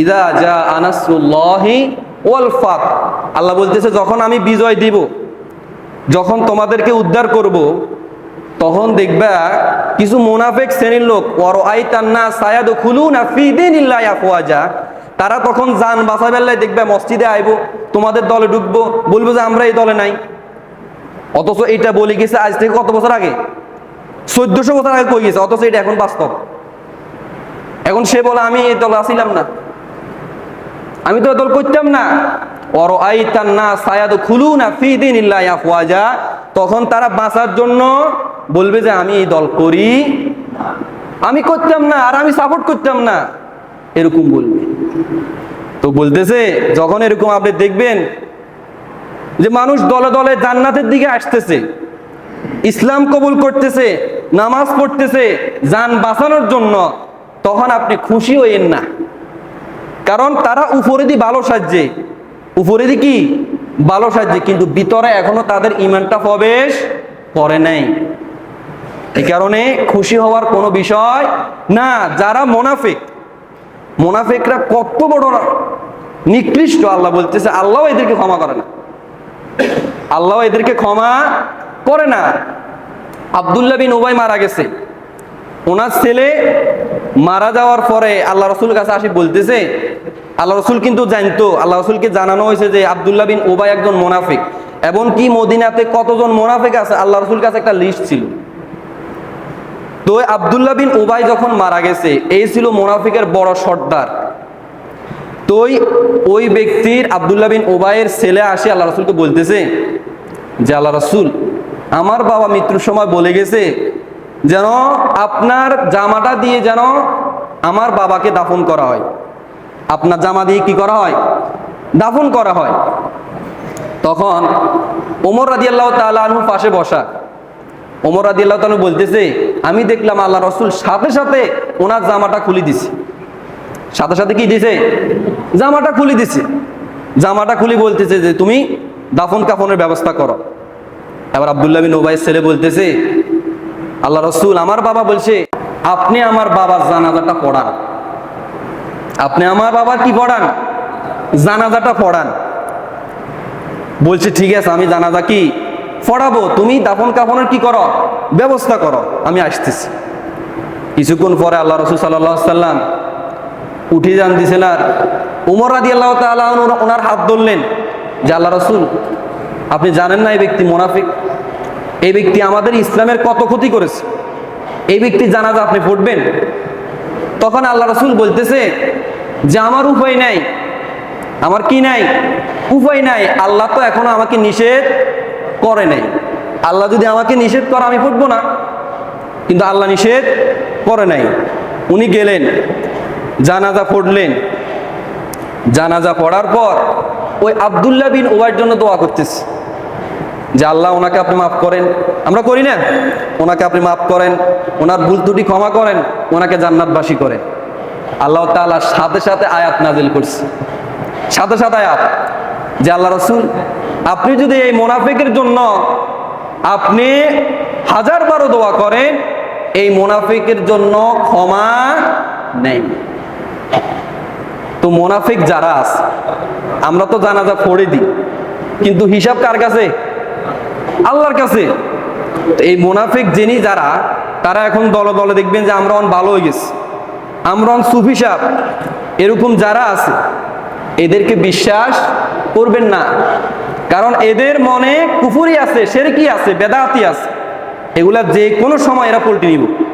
ইদা যা আনাসুল্লাহি ওয়াল ফাত আল্লাহ বলতেছে, যখন আমি বিজয় দিব, যখন তোমাদেরকে উদ্ধার করব, তখন দেখবা কিছু মোনাফেক শ্রেণির লোক তান্না সায়াদ খুলু না ফিদিন ইল্লাহ আফওয়াজা। তারা তখন যান বাসা বেলায় দেখবে মসজিদে আইবো, তোমাদের দলে ঢুকবো, বলব যে আমরা এই দলে নাই। অথচ এটা বলে গেছে আজ থেকে কত বছর আগে? চোদ্দশো বছর আগে কই গেছে? অথচ এটা এখন বাস্তব। এখন সে বলে, আমি এই দলে আসিলাম না। আমি তো দল করতাম না। অর আই তান্না সায়াদ খুলু না ফিদিন ইল্লাহ আফওয়াজা। তখন তারা বাঁচার জন্য বলবে যে, আমি এই দল করি। আমি করতাম না, আর আমি সাপোর্ট করতাম না। এরকম বলবে। তো বলতেছে, যখন এরকম আপনি দেখবেন যে, মানুষ দলে দলে জান্নাতের দিকে আসতেছে, ইসলাম কবুল করতেছে, নামাজ পড়তেছে, যান বাঁচানোর জন্য, তখন আপনি খুশি হইয়েন না। কারণ তারা উপরে ভালো সাজছে। উপরে কি? ভালো সাজছে। কিন্তু ভিতরে এখনও তাদের ইমানটা প্রবেশ করে নাই। এই কারণে খুশি হওয়ার কোনো বিষয় না। যারা মোনাফিক, মোনাফিকরা কত বড় নিকৃষ্ট, আল্লাহ বলতেছে, আল্লাহ এদেরকে ক্ষমা করে না। আল্লাহ এদেরকে ক্ষমা করে না। আবদুল্লাহ বিন ওবাই মারা গেছে। ওনার ছেলে মারা যাওয়ার পরে আল্লাহ রসুল কাছে আসি বলতেছে আল্লাহ রসুল কিন্তু জানতো, আল্লাহ রসুলকে জানানো হয়েছে যে আবদুল্লাহ বিন ওবাই একজন মোনাফিক। এবং কি মদিনাতে কতজন মোনাফিক আছে, আল্লাহ রসুল কাছে একটা লিস্ট ছিল। তো আবদুল্লাহ বিন ওবাই যখন মারা গেছে, এই ছিল মোনাফিকের বড় সর্দার। তো ওই ব্যক্তির আবদুল্লাহ বিন ওবাইয়ের ছেলে আসে, আল্লাহ রসুলকে বলতেছে যে, আল্লাহ রসুল, আমার বাবা মৃত্যুর সময় বলে গেছে যেন আপনার জামাটা দিয়ে যেন আমার বাবাকে দাফন করা হয়। আপনার জামা দিয়ে কি করা হয়? দাফন করা হয়। তখন ওমর রাজি আল্লাহ তালু পাশে বসা। ওমর রাজি আল্লাহ তালু বলতেছে, আমি দেখলাম আল্লাহ রসুল সাথে সাথে ওনার জামাটা খুলে দিছে। সাথে সাথে কি দিছে? জামাটা খুলে দিছে। জামাটা খুলে বলতেছে যে, তুমি দাফন কাফনের ব্যবস্থা করো। এবার আবদুল্লাহ বিন ওবাইয়ের ছেলে বলতেছে আল্লাহ রসুল আমার বাবা বলছে, আপনি আমার বাবার জানাজাটা পড়ান। আপনি আমার বাবার কি পড়ান? জানাজাটা পড়ান। বলছে, ঠিক আছে, আমি জানাজা কি পড়াবো? তুমি দাফন কাফনের কি করো? ব্যবস্থা করো। আমি আসতেছি। কিছুক্ষণ পরে আল্লাহ রসুল সাল্লাহ সাল্লাম উঠে যান, দিছেন, আর উমর রাদি আল্লাহ তালা ওনার হাত ধরলেন। যে আল্লাহ রসুল, আপনি জানেন না এই ব্যক্তি মোনাফিক? এই ব্যক্তি আমাদের ইসলামের কত ক্ষতি করেছে? এই ব্যক্তি জানাজা আপনি পড়বেন? তখন আল্লাহ রসুল বলতেছে যে আমার উপায় নাই, আমার কি নাই? উপায় নাই। আল্লাহ তো এখনও আমাকে নিষেধ করে নাই। আল্লাহ যদি আমাকে নিষেধ করে, আমি পড়ব না। কিন্তু আল্লাহ নিষেধ করে নাই। উনি গেলেন, জানাজা পড়লেন। জানাজা পড়ার পর ওই আবদুল্লাহ বিন ওয়ার জন্য দোয়া করতেছে। যে আল্লাহ, ওনাকে আপনি মাফ করেন। আমরা করি না। ওনাকে আপনি মাফ করেন। ওনার ভুল ত্রুটি ক্ষমা করেন। ওনাকে জান্নাতবাসী করেন। আল্লাহ তাআলা সাথে সাথে আয়াত নাজিল করছে। সাথে সাথে আয়াত, যে আল্লাহ রসুল, আপনি যদি এই মোনাফিকের জন্য আপনি হাজার বারো দোয়া করেন, এই মোনাফিকের জন্য ক্ষমা নেই। তো মোনাফিক যারা আছে, আমরা তো জানাজা পড়ে দিই, কিন্তু হিসাব কার কাছে? আল্লাহর কাছে। এই মোনাফিক যিনি যারা, তারা এখন দলে দলে দেখবেন যে আমরা অন ভালো হয়ে গেছি। আমরা সুফি সাপ এরকম যারা আছে, এদেরকে বিশ্বাস করবেন না। কারণ এদের মনে কুফুরি আছে সেরকি আছে, বেদাতি আছে। এগুলা যে কোনো সময় এরা পল্টি নিব।